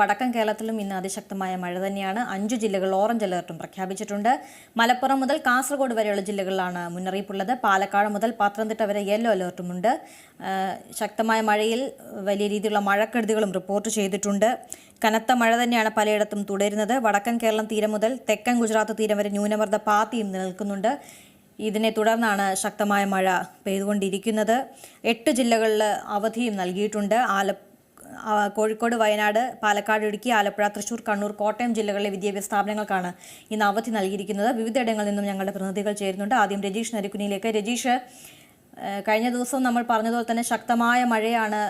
വടക്കൻ കേരളത്തിലും ഇന്ന് അതിശക്തമായ മഴ തന്നെയാണ്. അഞ്ചു ജില്ലകൾ ഓറഞ്ച് അലർട്ടും പ്രഖ്യാപിച്ചിട്ടുണ്ട്. മലപ്പുറം മുതൽ കാസർഗോഡ് വരെയുള്ള ജില്ലകളിലാണ് മുന്നറിയിപ്പുള്ളത്. പാലക്കാട് മുതൽ പത്തനംതിട്ട വരെ യെല്ലോ അലർട്ടുമുണ്ട്. ശക്തമായ മഴയിൽ വലിയ രീതിയിലുള്ള മഴക്കെടുതികളും റിപ്പോർട്ട് ചെയ്തിട്ടുണ്ട്. കനത്ത മഴ തന്നെയാണ് പലയിടത്തും തുടരുന്നത്. വടക്കൻ കേരളം തീരം മുതൽ തെക്കൻ ഗുജറാത്ത് തീരം വരെ ന്യൂനമർദ്ദ പാത്തിയും നിലനിൽക്കുന്നുണ്ട്. ഇതിനെ തുടർന്നാണ് ശക്തമായ മഴ പെയ്തുകൊണ്ടിരിക്കുന്നത്. എട്ട് ജില്ലകളിൽ അവധിയും നൽകിയിട്ടുണ്ട്. ആല ആ, കോഴിക്കോട് വയനാട് പാലക്കാട് ഇടുക്കി ആലപ്പുഴ തൃശൂർ കണ്ണൂർ കോട്ടയം ജില്ലകളിലെ വിദ്യാഭ്യാസ സ്ഥാപനങ്ങൾക്കാണ് ഇന്ന് അവധി നൽകിയിരിക്കുന്നത്. വിവിധയിടങ്ങളിൽ നിന്നും ഞങ്ങളുടെ പ്രതിനിധികൾ ചേരുന്നുണ്ട്. ആദ്യം രജീഷ് നരിക്കുനിയിലേക്ക്. രജീഷ് കഴിഞ്ഞ ദിവസം നമ്മൾ പറഞ്ഞതുപോലെ തന്നെ ശക്തമായ മഴയാണ്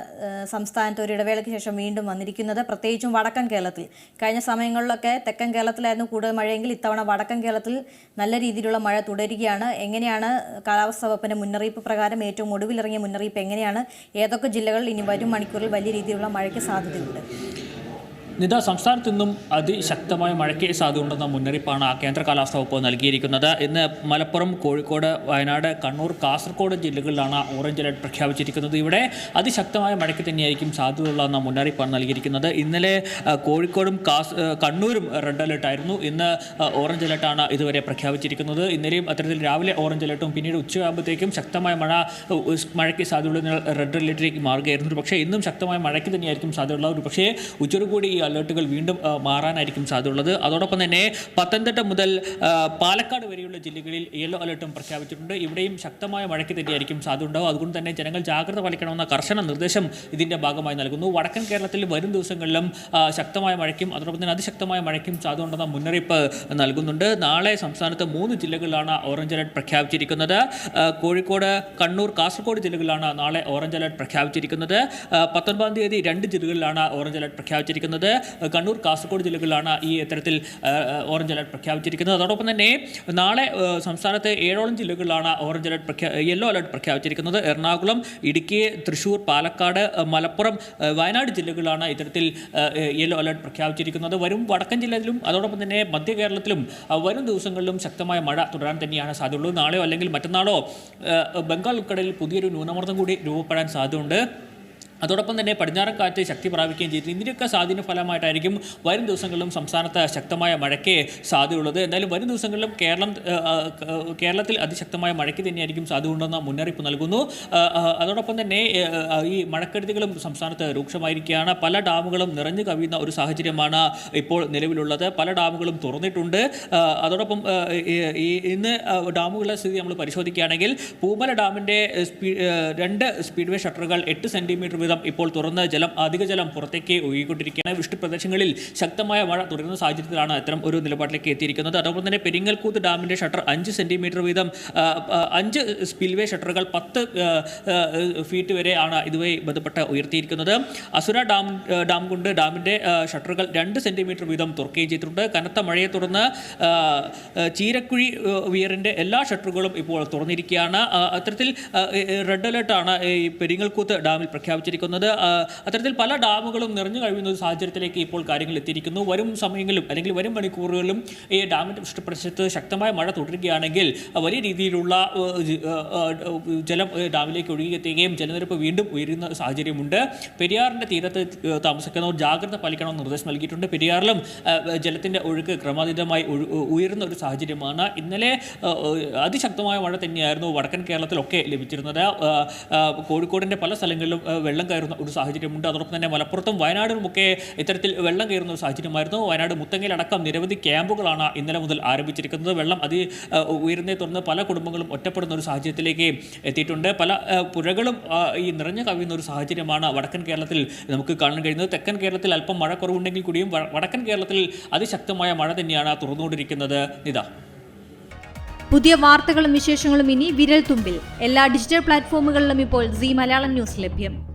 സംസ്ഥാനത്ത് ഒരു ഇടവേളയ്ക്ക് ശേഷം വീണ്ടും വന്നിരിക്കുന്നത്. പ്രത്യേകിച്ചും വടക്കൻ കേരളത്തിൽ. കഴിഞ്ഞ സമയങ്ങളിലൊക്കെ തെക്കൻ കേരളത്തിലായിരുന്നു കൂടുതൽ മഴയെങ്കിൽ ഇത്തവണ വടക്കൻ കേരളത്തിൽ നല്ല രീതിയിലുള്ള മഴ തുടരുകയാണ്. എങ്ങനെയാണ് കാലാവസ്ഥാ വകുപ്പിന്റെ മുന്നറിയിപ്പ് പ്രകാരം ഏറ്റവും ഒടുവിലിറങ്ങിയ മുന്നറിയിപ്പ് എങ്ങനെയാണ്? ഏതൊക്കെ ജില്ലകളിൽ ഇനി വരും മണിക്കൂറിൽ വലിയ രീതിയിലുള്ള മഴയ്ക്ക് സാധ്യതയുണ്ട്? നിത സംസ്ഥാനത്ത് നിന്നും അതിശക്തമായ മഴയ്ക്ക് സാധ്യതയുണ്ടെന്ന മുന്നറിയിപ്പാണ് കേന്ദ്ര കാലാവസ്ഥാ വകുപ്പ് നൽകിയിരിക്കുന്നത്. ഇന്ന് മലപ്പുറം കോഴിക്കോട് വയനാട് കണ്ണൂർ കാസർഗോഡ് ജില്ലകളിലാണ് ഓറഞ്ച് അലർട്ട് പ്രഖ്യാപിച്ചിരിക്കുന്നത്. ഇവിടെ അതിശക്തമായ മഴയ്ക്ക് തന്നെയായിരിക്കും സാധ്യതയുള്ളതെന്ന മുന്നറിയിപ്പാണ് നൽകിയിരിക്കുന്നത്. ഇന്നലെ കോഴിക്കോടും കാസ് കണ്ണൂരും റെഡ് അലർട്ട് ആയിരുന്നു. ഇന്ന് ഓറഞ്ച് അലർട്ടാണ് ഇതുവരെ പ്രഖ്യാപിച്ചിരിക്കുന്നത്. ഇന്നലെയും അത്തരത്തിൽ രാവിലെ ഓറഞ്ച് അലർട്ടും പിന്നീട് ഉച്ചയാകുമ്പോഴത്തേക്കും ശക്തമായ മഴ മഴയ്ക്ക് സാധ്യതയുള്ള റെഡ് അലർട്ടിലേക്ക് മാറുകയായിരുന്നു. പക്ഷേ ഇന്നും ശക്തമായ മഴയ്ക്ക് തന്നെയായിരിക്കും സാധ്യതയുള്ള ഒരു പക്ഷേ ഉച്ചയോടുകൂടി അലർട്ടുകൾ വീണ്ടും മാറാനായിരിക്കും സാധ്യതയുള്ളത്. അതോടൊപ്പം തന്നെ പത്തനംതിട്ട മുതൽ പാലക്കാട് വരെയുള്ള ജില്ലകളിൽ യെല്ലോ അലേർട്ടും പ്രഖ്യാപിച്ചിട്ടുണ്ട്. ഇവിടെയും ശക്തമായ മഴയ്ക്ക് തന്നെയായിരിക്കും സാധ്യത ഉണ്ടാവും അതുകൊണ്ട് തന്നെ ജനങ്ങൾ ജാഗ്രത പാലിക്കണമെന്ന കർശന നിർദ്ദേശം ഇതിന്റെ ഭാഗമായി നൽകുന്നു. വടക്കൻ കേരളത്തിൽ വരും ദിവസങ്ങളിലും ശക്തമായ മഴയ്ക്കും അതോടൊപ്പം തന്നെ അതിശക്തമായ മഴയ്ക്കും സാധ്യത ഉണ്ടെന്ന മുന്നറിയിപ്പ് നൽകുന്നുണ്ട്. നാളെ സംസ്ഥാനത്ത് മൂന്ന് ജില്ലകളിലാണ് ഓറഞ്ച് അലർട്ട് പ്രഖ്യാപിച്ചിരിക്കുന്നത്. കോഴിക്കോട് കണ്ണൂർ കാസർഗോഡ് ജില്ലകളിലാണ് നാളെ ഓറഞ്ച് അലർട്ട് പ്രഖ്യാപിച്ചിരിക്കുന്നത്. പത്തൊൻപതാം തീയതി രണ്ട് ജില്ലകളിലാണ് ഓറഞ്ച് അലർട്ട് പ്രഖ്യാപിച്ചിരിക്കുന്നത്. കണ്ണൂർ കാസർഗോഡ് ജില്ലകളിലാണ് ഈ ഇത്തരത്തിൽ ഓറഞ്ച് അലർട്ട് പ്രഖ്യാപിച്ചിരിക്കുന്നത്. അതോടൊപ്പം തന്നെ നാളെ സംസ്ഥാനത്തെ ഏഴോളം ജില്ലകളിലാണ് ഓറഞ്ച് അലർട്ട് പ്രഖ്യാ യെല്ലോ അലർട്ട് പ്രഖ്യാപിച്ചിരിക്കുന്നത്. എറണാകുളം ഇടുക്കി തൃശൂർ പാലക്കാട് മലപ്പുറം വയനാട് ജില്ലകളിലാണ് ഇത്തരത്തിൽ യെല്ലോ അലർട്ട് പ്രഖ്യാപിച്ചിരിക്കുന്നത്. വരും വടക്കൻ ജില്ലയിലും അതോടൊപ്പം തന്നെ മധ്യ കേരളത്തിലും വരും ദിവസങ്ങളിലും ശക്തമായ മഴ തുടരാൻ തന്നെയാണ് സാധ്യതയുള്ളത് നാളെയോ അല്ലെങ്കിൽ മറ്റന്നാളോ ബംഗാൾ ഉൾക്കടലിൽ പുതിയൊരു ന്യൂനമർദ്ദം കൂടി രൂപപ്പെടാൻ സാധ്യതയുണ്ട്. അതോടൊപ്പം തന്നെ പടിഞ്ഞാറൻ കാറ്റ് ശക്തി പ്രാപിക്കുകയും ചെയ്തിട്ടുണ്ട് ഇതിന്റെയൊക്കെ സ്വാധീന ഫലമായിട്ടായിരിക്കും വരും ദിവസങ്ങളിലും സംസ്ഥാനത്ത് ശക്തമായ മഴയ്ക്ക് സാധ്യതയുള്ളത്. എന്തായാലും വരും ദിവസങ്ങളിലും കേരളം കേരളത്തിൽ അതിശക്തമായ മഴയ്ക്ക് തന്നെയായിരിക്കും സാധ്യതയുണ്ടെന്ന മുന്നറിയിപ്പ് നൽകുന്നു. അതോടൊപ്പം തന്നെ ഈ മഴക്കെടുതികളും സംസ്ഥാനത്ത് രൂക്ഷമായിരിക്കുകയാണ്. പല ഡാമുകളും നിറഞ്ഞു കവിയുന്ന ഒരു സാഹചര്യമാണ് ഇപ്പോൾ നിലവിലുള്ളത്. പല ഡാമുകളും തുറന്നിട്ടുണ്ട്. അതോടൊപ്പം ഈ ഇന്ന് ഡാമുകളുടെ സ്ഥിതി നമ്മൾ പരിശോധിക്കുകയാണെങ്കിൽ പൂമല ഡാമിന്റെ രണ്ട് സ്പീഡ് വേ ഷട്ടറുകൾ എട്ട് സെന്റിമീറ്റർ വീതം ഇപ്പോൾ തുറന്ന് ജലം അധിക ജലം പുറത്തേക്ക് ഒഴുകിക്കൊണ്ടിരിക്കുകയാണ്. വിഷ്ണു പ്രദേശങ്ങളിൽ ശക്തമായ മഴ തുടരുന്ന സാഹചര്യത്തിലാണ് ഇത്തരം ഒരു നിലപാടിലേക്ക് എത്തിയിരിക്കുന്നത്. അതോടൊപ്പം തന്നെ പെരിങ്ങൽകൂത്ത് ഡാമിന്റെ ഷട്ടർ അഞ്ച് സെന്റിമീറ്റർ വീതം അഞ്ച് സ്പിൽവേ ഷട്ടറുകൾ പത്ത് ഫീറ്റ് വരെ ആണ് ഇതുമായി ബന്ധപ്പെട്ട് ഉയർത്തിയിരിക്കുന്നത്. അസുര ഡാം ഡാം കൊണ്ട് ഡാമിന്റെ ഷട്ടറുകൾ രണ്ട് സെന്റിമീറ്റർ വീതം തുറക്കുകയും ചെയ്തിട്ടുണ്ട്. കനത്ത മഴയെ തുടർന്ന് ചീരക്കുഴി വിയറിന്റെ എല്ലാ ഷട്ടറുകളും ഇപ്പോൾ തുറന്നിരിക്കുകയാണ്. അത്തരത്തിൽ റെഡ് അലേർട്ടാണ് ഈ പെരിങ്ങൽകൂത്ത് ഡാമിൽ പ്രഖ്യാപിച്ചിരിക്കുന്നത്. ആ, അത്തരത്തിൽ പല ഡാമുകളും നിറഞ്ഞു കഴിയുന്ന ഒരു സാഹചര്യത്തിലേക്ക് ഇപ്പോൾ കാര്യങ്ങൾ എത്തിയിരിക്കുന്നു. വരും സമയങ്ങളിലും അല്ലെങ്കിൽ വരും മണിക്കൂറുകളിലും ഈ ഡാമിന്റെ പ്രദേശത്ത് ശക്തമായ മഴ തുടരുകയാണെങ്കിൽ വലിയ രീതിയിലുള്ള ജലം ഡാമിലേക്ക് ഒഴുകിയെത്തുകയും ജലനിരപ്പ് വീണ്ടും ഉയരുന്ന സാഹചര്യമുണ്ട്. പെരിയാറിന്റെ തീരത്ത് താമസിക്കുന്നവർ ജാഗ്രത പാലിക്കണമെന്ന് നിർദ്ദേശം നൽകിയിട്ടുണ്ട്. പെരിയാറിലും ജലത്തിന്റെ ഒഴുക്ക് ക്രമാതീതമായി ഉയരുന്ന ഒരു സാഹചര്യമാണ്. ഇന്നലെ അതിശക്തമായ മഴ തന്നെയായിരുന്നു വടക്കൻ കേരളത്തിലൊക്കെ ലഭിച്ചിരുന്നത്. കോഴിക്കോടിന്റെ പല സ്ഥലങ്ങളിലും വെള്ളം കയറുന്ന ഒരു സാഹചര്യമുണ്ട്. അതോടൊപ്പം തന്നെ മലപ്പുറത്തും വയനാടിനുമൊക്കെ ഇത്തരത്തിൽ വെള്ളം കയറുന്ന ഒരു സാഹചര്യമായിരുന്നു. വയനാട് മുത്തങ്ങയിലടക്കം നിരവധി ക്യാമ്പുകളാണ് ഇന്നലെ മുതൽ ആരംഭിച്ചിരിക്കുന്നത്. വെള്ളം അതി ഉയരുന്നതിനെ തുടർന്ന് പല കുടുംബങ്ങളും ഒറ്റപ്പെടുന്ന ഒരു സാഹചര്യത്തിലേക്ക് എത്തിയിട്ടുണ്ട്. പല പുഴകളും ഈ നിറഞ്ഞു കവിയുന്ന ഒരു സാഹചര്യമാണ് വടക്കൻ കേരളത്തിൽ നമുക്ക് കാണാൻ കഴിയുന്നത്. തെക്കൻ കേരളത്തിൽ അല്പം മഴ കുറവുണ്ടെങ്കിൽ കൂടിയും വടക്കൻ കേരളത്തിൽ അതിശക്തമായ മഴ തന്നെയാണ് തുറന്നുകൊണ്ടിരിക്കുന്നത്. നിത. പുതിയ വാർത്തകളും വിശേഷങ്ങളും ഇനി വിരൽ തുമ്പിൽ എല്ലാ ഡിജിറ്റൽ പ്ലാറ്റ്ഫോമുകളിലും ഇപ്പോൾ സി മലയാളം ന്യൂസ് ലഭ്യം.